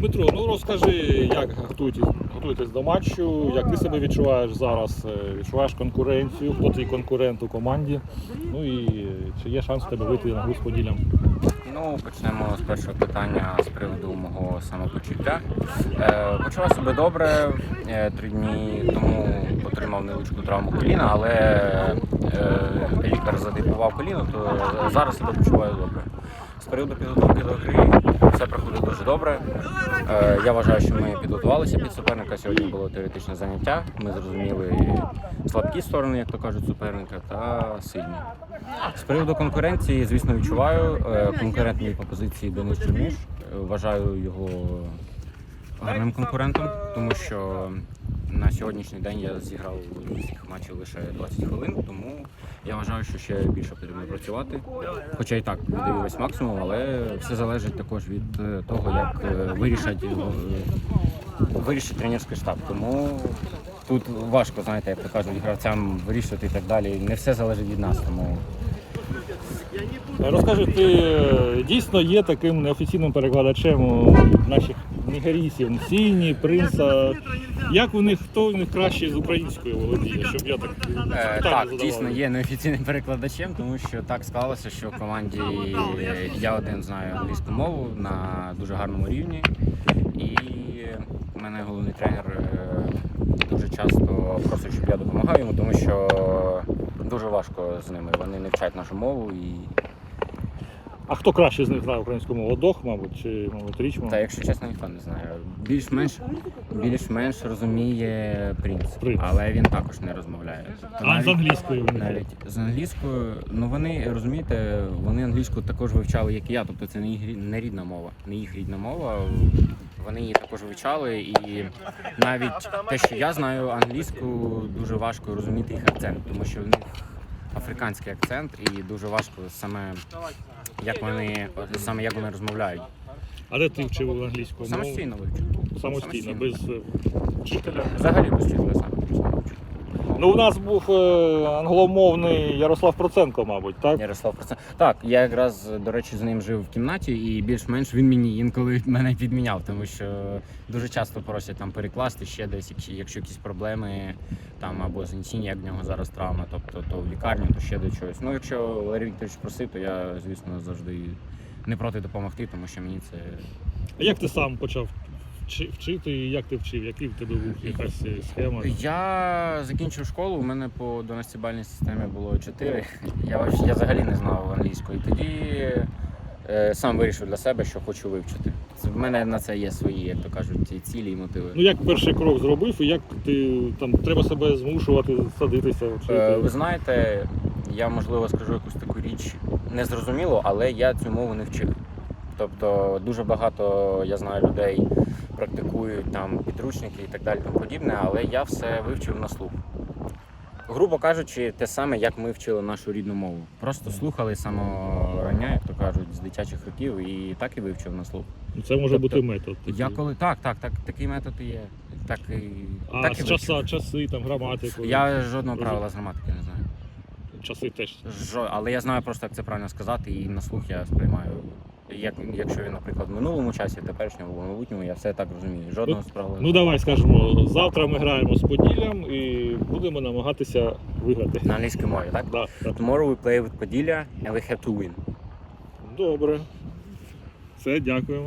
Дмитро, ну розкажи, як готуєтесь, готуєтесь до матчу, як ти себе відчуваєш зараз? Е, Відчуваєш конкуренцію, хто твій конкурент у команді? Ну і е, чи є шанс тебе вийти на гру з поділям? Ну, почнемо з першого питання з приводу мого самопочуття. Е, почував себе добре. Е, три дні тому отримав невеличку травму коліна, але е, лікар задипував коліно, то зараз себе почуваю добре. З приводу підготовки до гри все проходить дуже добре. Е, я вважаю, що ми підготувалися під суперника. Сьогодні було теоретичне заняття. Ми зрозуміли слабкі сторони, як то кажуть, суперника, та сильні. З приводу конкуренції, звісно, відчуваю. Е, Конкурент мій по позиції Денис Черниш. Е, Вважаю його гарним конкурентом, тому що на сьогоднішній день я зіграв з всіх матчів лише 20 хвилин, тому я вважаю, що ще більше потрібно працювати. Хоча і так віддаю максимум, але все залежить також від е, того, як е, вирішать е, вирішить тренерський штаб. Тому тут важко, знаєте, як кажуть, гравцям вирішувати і так далі. Не все залежить від нас, тому Розкажи, ти дійсно є таким неофіційним перекладачем у наших нігерійців, Сіні, Принца. Як у них, хто у них краще з українською володіє, щоб я так Е, так, задавав? дійсно є неофіційним перекладачем, тому що так склалося, що в команді я один знаю англійську мову на дуже гарному рівні. І в мене головний тренер е, дуже часто просить, щоб я допомагав йому, тому що дуже важко з ними. Вони не вчать нашу мову і А хто краще з них знає українську мову? Дох, мабуть, чи мабуть, Річман? та, якщо чесно, ніхто не знає. Більш-менш більш-менш розуміє принц, Принц. але він також не розмовляє. Тобто А з навіть- англійською вони. Навіть з англійською, ну вони розумієте, вони англійську також вивчали, як і я. Тобто це не їх рі- не рідна мова, не їх рідна мова. Вони її також вивчали, і навіть те, що я знаю англійську, дуже важко розуміти їх акцент, тому що в них африканський акцент, і дуже важко саме як вони саме як вони розмовляють. А де ти вчив англійську мову? Самостійно вивчив. Самостійно, без е, вчителя. Взагалі без вчителя сам вивчу. Ну, у нас був е, англомовний Ярослав Проценко, мабуть, так? Ярослав Процент. Так, я якраз, до речі, з ним жив в кімнаті, і більш-менш він мені інколи мене підміняв, тому що дуже часто просять там перекласти ще десь, якщо- якщо якісь проблеми там або з інсіння, як в нього зараз травма, тобто то в лікарню, то ще до чогось. Ну, якщо Валерій Вікторович просив, то я, звісно, завжди не проти допомогти, тому що мені це А як ти сам почав вчити і як ти вчив? Який в тебе був якась е, схема? Я закінчив школу, у мене по 12-бальній системі було 4. Я, я взагалі не знав англійської. Тоді е, сам вирішив для себе, що хочу вивчити. В мене на це є свої, як то кажуть, ці цілі і мотиви. Ну як перший крок зробив, і як ти там треба себе змушувати садитися? Е, ви знаєте, я можливо скажу якусь таку річ незрозуміло, але я цю мову не вчив. Тобто дуже багато я знаю людей практикують там підручники і так далі, тому подібне, але я все вивчив на слух. Грубо кажучи, те саме, як ми вчили нашу рідну мову. Просто слухали з самого рання, як то кажуть, з дитячих років, і так і вивчив на слух. Це може тобто, бути метод. такий. Я коли так, так, так, такий метод і є. Так і А так і часа, часи, там, граматику. Я жодного правила з граматики не знаю. Часи теж. Жо, але я знаю просто, як це правильно сказати, і на слух я сприймаю. Як, якщо він, наприклад, в минулому часі, теперішньому, в майбутньому, я все так розумію. Жодного справи. Ну давай скажемо, завтра ми граємо з Поділлям і будемо намагатися виграти. На англійській мові, так? Да, так. Tomorrow we play with Поділля and we have to win. Добре. Все, дякуємо.